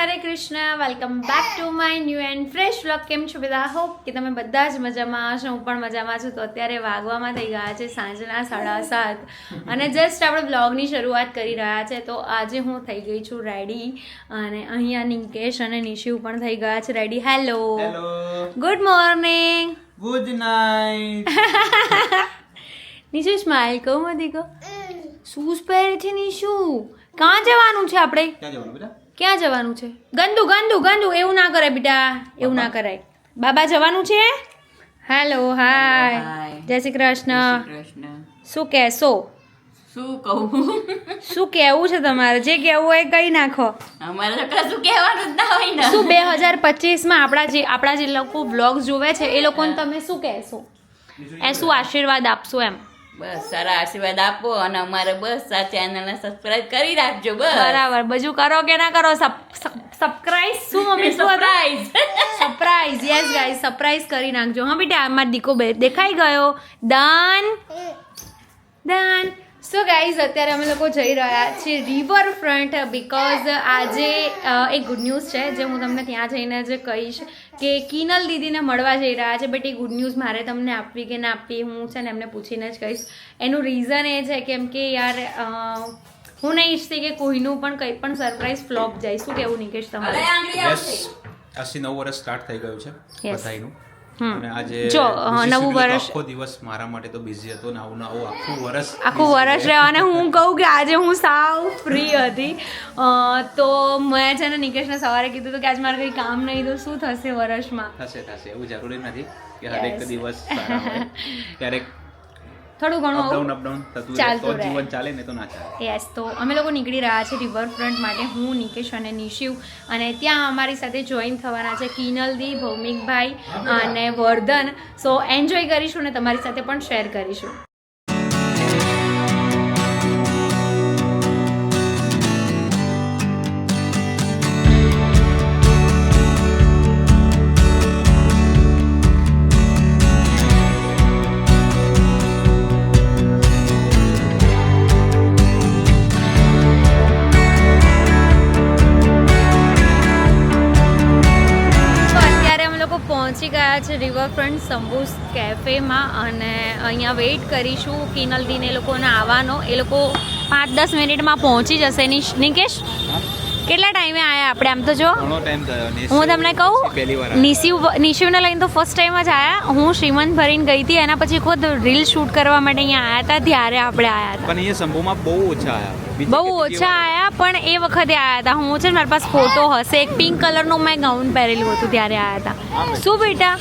Hare Krishna welcome back to my new and fresh vlog કેમ છો બધા? Hope કે તમે બધા જ મજામાં હશો. હું પણ મજામાં છું. તો અત્યારે વાગવામાં થઈ ગયા છે સાંજના સાડા સાત. અને જસ્ટ આપણે બ્લોગની શરૂઆત કરી રહ્યા છે. તો આજે હું થઈ ગઈ છું રેડી અને અહીંયા નિકેશ અને નિશિવ પણ થઈ ગયા છે ready hello hello good morning good night Nishu smile કહું મધી કહો. શૂઝ પહેરે છે નિશુ કાં જવાનું છે આપણે? ક્યાં જવાનું બેટા? ક્યાં જવાનું છે? ગંદુ ગંદુ ગંદુ. એવું ના કરાય બેટા એવું ના કરાય. બાબા જવાનું છે? હેલો હાય જય શ્રી કૃષ્ણ. શું કહેશો શું કહું? શું કહેવું છે તમારે? જે કહેવું હોય કહી નાખો. અમારે તો કશું કહેવાનું જ ના હોય ને. શું બે હજાર પચીસમાં આપણા જે આપણા જે લોકો બ્લોગ્સ જોવે છે એ લોકોને તમે શું કહેશો? એ શું આશીર્વાદ આપશો એમ? બસ સારા આશીર્વાદ આપો અને અમારે બસ આ ચેનલને સબસ્ક્રાઇબ કરી રાખજો બસ. બરાબર બધું કરો કે ના કરો સબસ્ક્રાઇબ શું mummy? Surprise surprise yes guys surprise કરી નાખજો. હા બેટા આમાં દીકો બે દેખાઈ ગયો. ડન ડન સો ગાઈઝ અત્યારે અમે લોકો જઈ રહ્યા છીએ રિવર ફ્રન્ટ બિકોઝ આજે એક ગુડ ન્યૂઝ છે જે હું તમને ત્યાં જઈને જ કહીશ કે કિનલ દીદીને મળવા જઈ રહ્યા છે બટ એ ગુડ ન્યૂઝ મારે તમને આપવી કે ના આપવી હું છે ને એમને પૂછીને જ કહીશ. એનું રીઝન એ છે કેમ કે યાર હું નહીં ઈચ્છતી કે કોઈનું પણ કંઈ પણ સરપ્રાઈઝ ફ્લોપ જાય. શું કેવું નિકેશ તમારે? યસ નવ વર્ષ સ્ટાર્ટ થઈ ગયું છે Yes. અને આજે જો, નવું વર્ષ- આખો દિવસ મારા માટે તો બિઝી હતો ને આવું આવું આખું વર્ષ આખું વર્ષ રહેવાને હું કહું કે આજે હું સાવ ફ્રી હતી. તો મેં છે ને નિકેશને સવારે કીધું હતું કે આજે મારે કંઈ કામ નહીં તો શું થશે વર્ષમાં? થશે થશે. એવું જરૂરી નથી કે હરેક દિવસ ક્યારેક થોડું ઘણું અપડાઉન અપડાઉન થતું ચાલતું રહે. જીવન ચાલે ને તો ના ચાલે. યસ તો અમે લોકો નીકળી રહ્યા છે રિવરફ્રન્ટ માટે. હું નિકેશ અને નિશિવ. અને ત્યાં અમારી સાથે જોઈન થવાના છે કિનલદી ભૌમિકભાઈ અને વર્ધન. સો એન્જોય કરીશું ને તમારી સાથે પણ શેર કરીશું. પહોંચી ગયા છે રિવરફ્રન્ટ શંભુસ કેફેમાં અને અહીંયા વેઇટ કરીશું કિનલદીન એ લોકોને આવવાનો. એ લોકો પાંચ દસ મિનિટમાં પહોંચી જશે. નિકેશ? કેટલા ટાઈમે આવ્યા આપણે? આમ તો જો ઘણો ટાઈમ થયો હું તમને પહેલી વાર કહું નિશિવ નિશિવને લઈને તો ફર્સ્ટ ટાઈમ જ આયા. હું શ્રીમંત ભરીને ગઈ હતી એના પછી ખુદ રીલ શૂટ કરવા માટે અહીંયા આવ્યા હતા ત્યારે આપણે આવ્યા હતા. પણ અહીંયા શંભુમાં બહુ ઓછા આયા. બહુ ઓછા આયા પણ એ વખતે આયા હતા. હું છે ને મારી પાસે ફોટો હશે. એક પિંક કલરનું મેં ગાઉન પહેરેલું હતું ત્યારે આયા હતા. શું બેટા?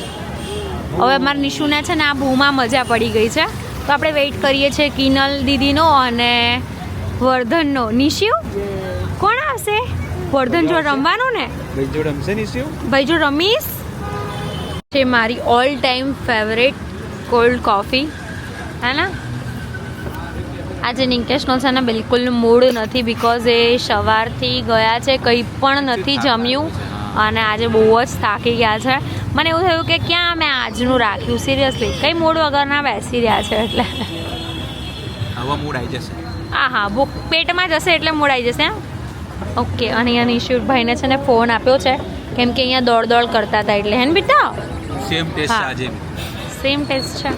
હવે અમારા નિશુને છે ને આ ભૂમાં મજા પડી ગઈ છે. તો આપણે વેઇટ કરીએ છીએ કિનલ દીદીનો અને વર્ધનનો. નિશિવ? વર્ધન જો રમવાનું ને? ભાઈ રમશે ને શું ભાઈ જો રમીશ? છે મારી all time favourite cold coffee હે ને? આજે નિકેશનો છે ને બિલકુલ મૂડ નથી બિકોઝ એ સવારથી ગયા છે કંઈ પણ નથી જમ્યું. અને આજે બહુ જ થાકી ગયા છે. મને એવું થયું કે ક્યાં મેં આજનું રાખ્યું? સિરિયસલી કંઈ મૂડ વગરના બેસી રહ્યા છે એટલે. હવે મૂડ આવી જશે. હા હા પેટમાં જશે એટલે મૂડ આવી જશે ઓકે અને અહીંયા નિશુભાઈને છે ને ફોન આપ્યો છે કેમ કે અહીંયા દોડ દોડ કરતા હતા એટલે. હેન બેટા? સેમ ટેસ્ટ આજે સેમ ટેસ્ટ છે.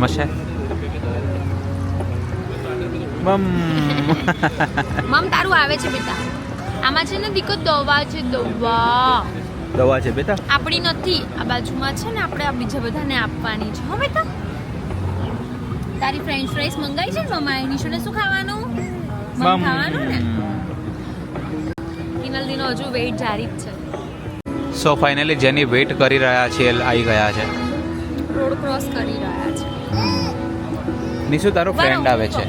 મશે? મમ. મમ તારું આવે છે બેટા. આમાં છે ને દીકો દવા છે દવા. દવા છે બેટા? આપણી નથી. આ બાજુમાં છે ને આપણે આ બીજા બધાને આપવાની છે. હો બેટા. તારી ફ્રેન્ચ ફ્રાઈસ મંગાવી છે ને મમ્માએ નિશુને શું ખાવાનું? મમ ખાવાનું ને? કિનલદીનો હજુ વેઇટ જારી જ છે. સો ફાઇનલી જેની વેઇટ કરી રહ્યા છે આવી ગયા છે. રોડ ક્રોસ કરી રહ્યા છે. નિશુ તારો ફ્રેન્ડ આવે છે.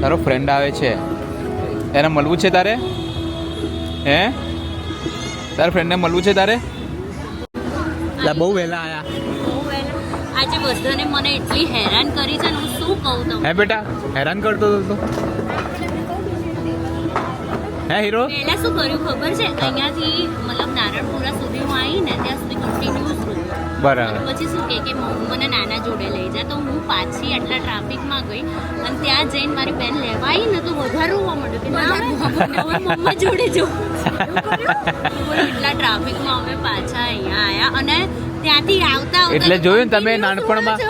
તારો ફ્રેન્ડ આવે છે. એને મળવું છે તારે? હે? તારા ફ્રેન્ડને મળવું છે તારે? બહુ વહેલા આયા. બહુ આજે બધાને મને એટલી હેરાન કરી છે ને હું શું કહું તમને? હે બેટા હેરાન કરતો હતો તો. હે હીરો? પહેલા શું કર્યું ખબર છે? અહીંયાથી મતલબ નારણપુરા સુધી હું આવી ને ત્યાં સુધી કન્ટિન્યુઅસ બરાબર. પછી શું કહે કે મમ્મી મને નાના જોડે લઈ જા તો હું પાછી આટલા ટ્રાફિકમાં ગઈ અને ત્યાં જઈને મારી બેન લેવા આવી ને તો વધારે રોવા માંડ્યો કે ના મમ્મા જોડે જવું એટલા ટ્રાફિકમાં અમે પાછા અહીંયા આયા અને ત્યાંથી આવતા એટલે જોયું ને તમે નાનપણમાં?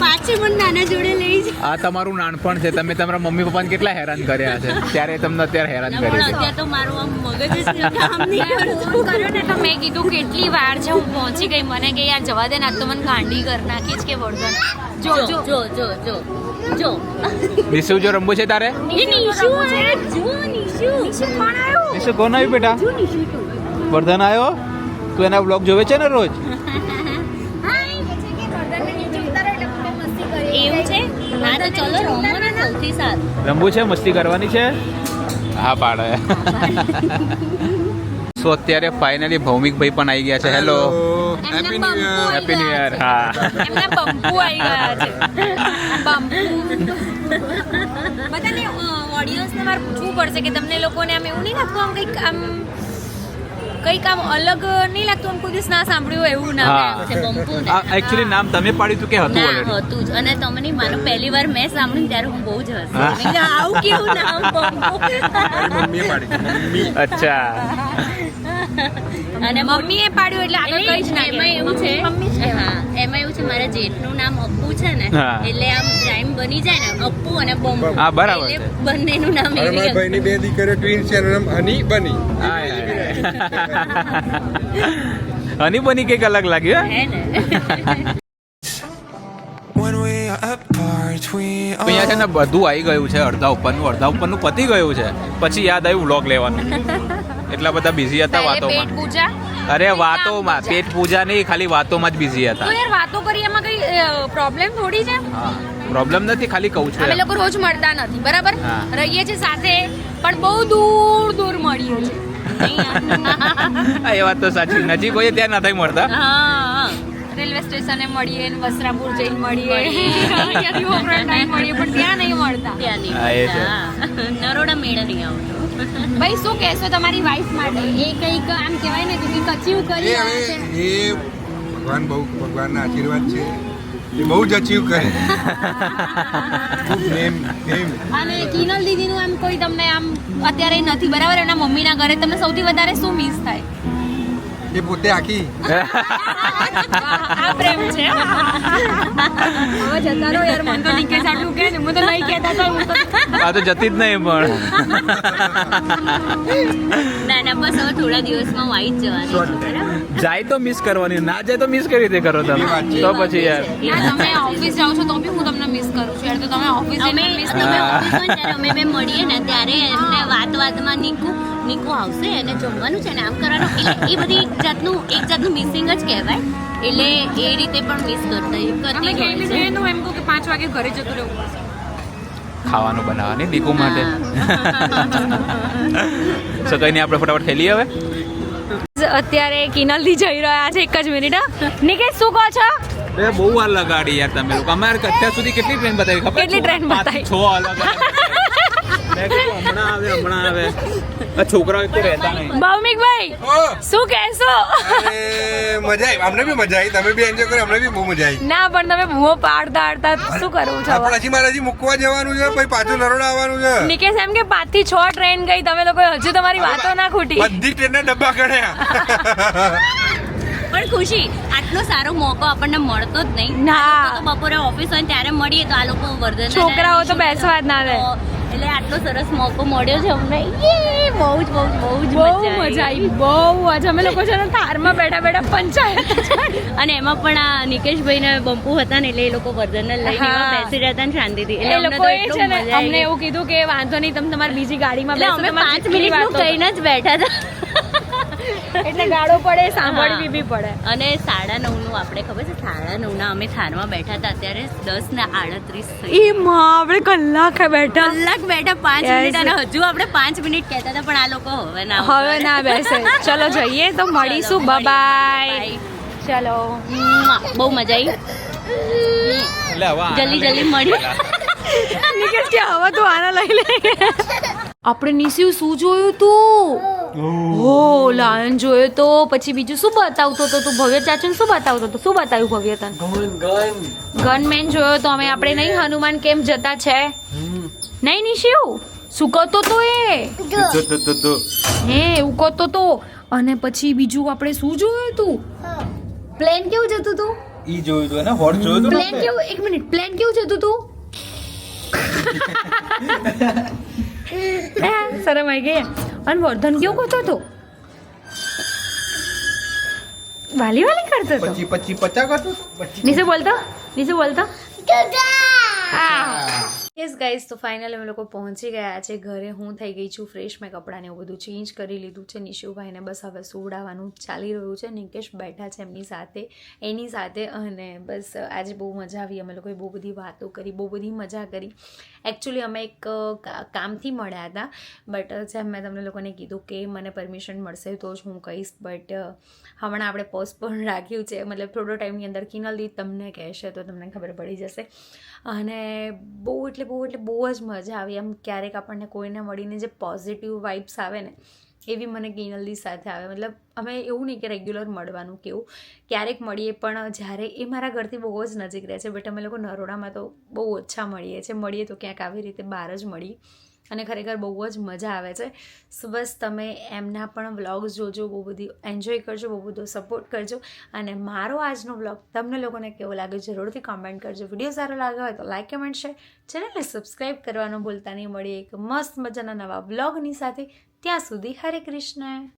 પાછી મને નાના જોડે લઈ જા આ તમારું નાનપણ છે તમે તમારા મમ્મી પપ્પાને કેટલા હેરાન કર્યા છે ત્યારે તમને અત્યારે હેરાન ના, છે. અત્યારે તો મારું આમ મગજ જ કામ નહીં કરતું. કર્યો ને તો મેં કીધું કેટલી વાર છે હું પહોંચી ગઈ. મને કે યાર જવા દે ને તો મને ગાંડી કરી નાખી જ કે જો જો જો. જો જો જો. નિશુ જો રમવું છે તારે? નિશુ જો નિશુ કોણ આવ્યો? બેટા? વર્ધન આવ્યો? તું એના બ્લોગ જોવે છે ને રોજ? એવું છે? હા તો ચલો રમો ને સૌથી સારું. રમવું છે? મસ્તી કરવાની છે? હા પાડે. સો અત્યારે ફાઇનલી ભૌમિકભાઈ પણ આવી ગયા છે. Hello happy new year happy new year હા. એમના બંપુ આવી ગયા છે. બંપુ બધાને ઓડિયન્સને મારે પૂછવું પડશે કે તમને લોકોને આમ એવું નહીં લાગતું આમ કંઈક આમ કંઈક આમ અલગ નહીં લાગતું આમ કોઈ દિવસ ના સાંભળ્યું હોય એવું નામ છે બંપુ એકચ્યુઅલી નામ તમે પાડ્યું હતું કે હતું ના હતું જ. અને તમને માનો પહેલી વાર મેં સાંભળ્યું ત્યારે હું બહુ જ હસી. આવું કેવું નામ બંપુ અચ્છા. અને મમ્મીએ પાડ્યું એટલે આગળ કઈ જ ના એમાં એવું છે. હા એમાં એવું છે મારા જેઠનું નામ અપ્પુ છે ને એટલે આમ રાઈમ બની જાય ને અપ્પુ અને બોમ્બુ. હા, બરાબર છે. બંનેનું નામ એવી મારા ભાઈની બે દીકરીઓ ટ્વિન છે એનું નામ હની બની. હની બની. કંઈક અલગ લાગ્યું હે? હે ને. અહીંયા છે ને બધું આવી ગયું છે અડધા ઉપરનું અડધા ઉપરનું પતી ગયું છે. પછી યાદ આવ્યું વ્લોગ લેવાનું. એટલા બધા બિઝી હતા વાતોમાં. અરે વાતોમાં. પેટ પૂજા નહીં ખાલી વાતોમાં જ બિઝી હતા. યાર વાતો કરી એમાં કઈ પ્રોબ્લેમ થોડી છે? પ્રોબ્લેમ નથી ખાલી કહું છું અમે લોકો રોજ મળતા નથી બરાબર? રહીએ છીએ સાથે પણ બહુ દૂર દૂર મળીએ છીએ. એ વાત તો સાચી. નજીક હોય ત્યાં નથી મળતા. રેલવે સ્ટેશને મળીએ ને વસ્ત્રાપુર જઈને મળીએ. મળીએ પણ ત્યાં નહીં મળતા. ત્યાં નહીં. નરોડા મેળા નહીં આવતો. ભાઈ શું કહેશો તમારી વાઈફ માટે? એ કંઈક આમ કહેવાય ને કે કંઈક અચીવ કરી એ ભગવાન બહુ ભગવાનના આશીર્વાદ છે. એ બહુ જ અચીવ કરે. નેમ નેમ અને કિનલ દીદીનું એમ કોઈ તમને આમ અત્યારે નથી બરાબર? એના મમ્મીના ઘરે તમને સૌથી વધારે શું મિસ થાય? એ પોતે આખી. આ પ્રેમ છે. હવે જતા રહો યાર મને તો લીકેજ આટલું કે ને. હું તો નહીં કહેતા તો હું તો આ તો જતી જ નહીં પણ. ના ના બસ હવે થોડા દિવસમાં હું આવી જ જવાની જાય તો મિસ કરવાની ના જાય તો મિસ કઈ રીતે કરો તમે? તો પછી યાર. યાર તમે ઓફિસ જાઓ છો તો બી હું તમને મિસ કરું છું યાર. તો તમે ઓફિસ અમે મિસ તમે. ઓફિસ અમે બે મળીએ ને ત્યારે એમને વાત વાતમાં નીકુ નીકુ આવશે એને જમવાનું છે ને આમ કરવાનું. એ બધી એક જાતનું એક જાતનું મિસિંગ જ કહેવાય. એટલે એ રીતે પણ મિસ કરતા કરતી હોય છે. એનું એમ કહું કે પાંચ વાગે ઘરે જતું રહેવું. પડશે ખાવાનું બનાવવાની દીકુ માટે? સો કઈ નહીં આપણે ફટાફટ ખેલીએ હવે. અત્યારે કિનલથી જઈ રહ્યા છે એક જ મિનિટ નિકેશ શું કહો છો? બે બહુ વાર લગાડી યાર તમે લોકો. અમારે અત્યાર સુધી કેટલી ટ્રેન બતાવી ખબર કેટલી ટ્રેન બતાવી? છો અલગ હમણાં આવે હમણાં આવે. આ છોકરાઓ તો રહેતા નહીં. ભૌમિકભાઈ શું કહેશો? મજા આવી. અમને બી મજા આવી. તમે બી એન્જોય કરો અમને બી બહુ મજા આવી. ના પણ તમે બૂમો પાડતા પાડતા શું કરવું છો આપણે હજી મારે હજી મૂકવા જવાનું છે પછી પાછું નરોડા આવવાનું છે. નિકેશ એમ કે પાંચથી છ ટ્રેન ગઈ તમે લોકો હજુ તમારી વાતો ના ખૂટી. બધી ટ્રેનના ડબ્બા ગણ્યા. પણ ખુશી આટલો સારો મોકો આપણને મળતો જ નહીં. ના. બપોરે ઓફિસ હોય ત્યારે મળીએ તો આ લોકો વર્ધન છોકરાઓ તો બેસવા જ ના દે. એટલે આટલો સરસ મોકો મળ્યો છે અમને. યે! બહુ જ બહુ જ બહુ જ બહુ મજા આવી. બહુ જ. અમે લોકો છે ને થારમાં બેઠા બેઠા પંચાયત અને એમાં પણ આ નિકેશભાઈ ને બંપુ હતા ને એટલે એ લોકો વર્ધન લઈને. બેસી રહેતા ને શાંતિથી. એટલે લોકોએ છે ને અમને એવું કીધું કે વાંધો નહીં તમે તમારી બીજી ગાડીમાં બેસો અમે તમારે પાંચ મિનિટનું વાતો કહીને જ બેઠા હતા. એટલે ગાળો પડે સાંભળવી બી પડે. અને સાડા નવનું આપણે ખબર છે? સાડા નવ ના અમે થારમાં બેઠા હતા અત્યારે દસ ને આડત્રીસ થઈ એ માં આપણે કલાક બેઠા. કલાક બેઠા પાંચ મિનિટ અને હજુ આપણે પાંચ મિનિટ કહેતા હતા પણ આ લોકો હવે ના હવે ના બેસે. ચલો જઈએ તો મળીશું. બાય ચલો. બહુ મજા આવી જલ્દી જલ્દી મળી નિકેશ કે હવે તું આના લઈ લે. આપણે નિશિવ શું જોયું તું? હો લાયન જોયો તો પછી બીજું શું બતાવતો તો તું? ભવ્ય ચાચુને શું બતાવતો તો શું બતાવ્યું ભવ્ય તન? ગનમેન જોયો તો અમે આપણે નહીં હનુમાન કેમ જતા છે? નહીં નિશિવ શું કહતો તો એ? હે એવું કહતો તો. અને પછી બીજું આપણે શું જોયું તું? પ્લેન કેવું જતું તું? ઈ જોયું તું ને? હોટ જોયું તું પ્લેન કેવું? એક મિનિટ પ્લેન કેવું જતું તું? શરમ આવી ગઈ અને વર્ધન કેવું કરતો હતો? વાલી વાલી કરતો હતો? પચી પચી પચા કરતો નીચે બોલતો નીચે બોલતો. યસ ગાઈઝ તો ફાઇનલ અમે લોકો પહોંચી ગયા છે ઘરે. હું થઈ ગઈ છું ફ્રેશ મેં કપડાને એવું બધું ચેન્જ કરી લીધું છે. નિશુભાઈને બસ હવે સુવડાવવાનું ચાલી રહ્યું છે. નિકેશ બેઠા છે એમની સાથે, એની સાથે. અને બસ આજે બહુ મજા આવી. અમે લોકોએ બહુ બધી વાતો કરી, બહુ બધી મજા કરી. એકચ્યુઅલી અમે એક કામથી મળ્યા હતા. બટ જેમ મેં તમને લોકોને કીધું કે મને પરમિશન મળશે તો જ હું કહીશ. બટ હમણાં આપણે પોસ્ટપોન રાખ્યું છે. મતલબ થોડો ટાઈમની અંદર કિનલદી તમને કહેશે તો તમને ખબર પડી જશે. અને બહુ એટલે બહુ એટલે બહુ જ મજા આવી. આમ ક્યારેક આપણને કોઈને મળીને જે પોઝિટિવ વાઇબ્સ આવે ને, એવી મને કિનલદી સાથે આવે. મતલબ અમે એવું નહીં કે રેગ્યુલર મળવાનું કેવું ક્યારેક મળીએ પણ જ્યારે એ મારા ઘરથી બહુ જ નજીક રહે છે બટ અમે લોકો નરોડામાં તો બહુ ઓછા મળીએ છીએ. મળીએ તો ક્યાંક આવી રીતે બહાર જ મળીએ અને ખરેખર બહુ જ મજા આવે છે. સો, બસ તમે એમના પણ વ્લોગ્સ જોજો, બહુ બધી એન્જોય કરજો, બહુ બધો સપોર્ટ કરજો. અને મારો આજનો વ્લોગ તમને લોકોને કેવો લાગ્યો જરૂરથી કોમેન્ટ કરજો. વીડિયો સારો લાગ્યો હોય તો લાઇક કમેન્ટ શેર ચેનલને સબસ્ક્રાઈબ કરવાનું ભૂલતા નહીં. મળીએ એક મસ્ત મજાના નવા વ્લોગની સાથે. ત્યાં સુધી હરે કૃષ્ણ.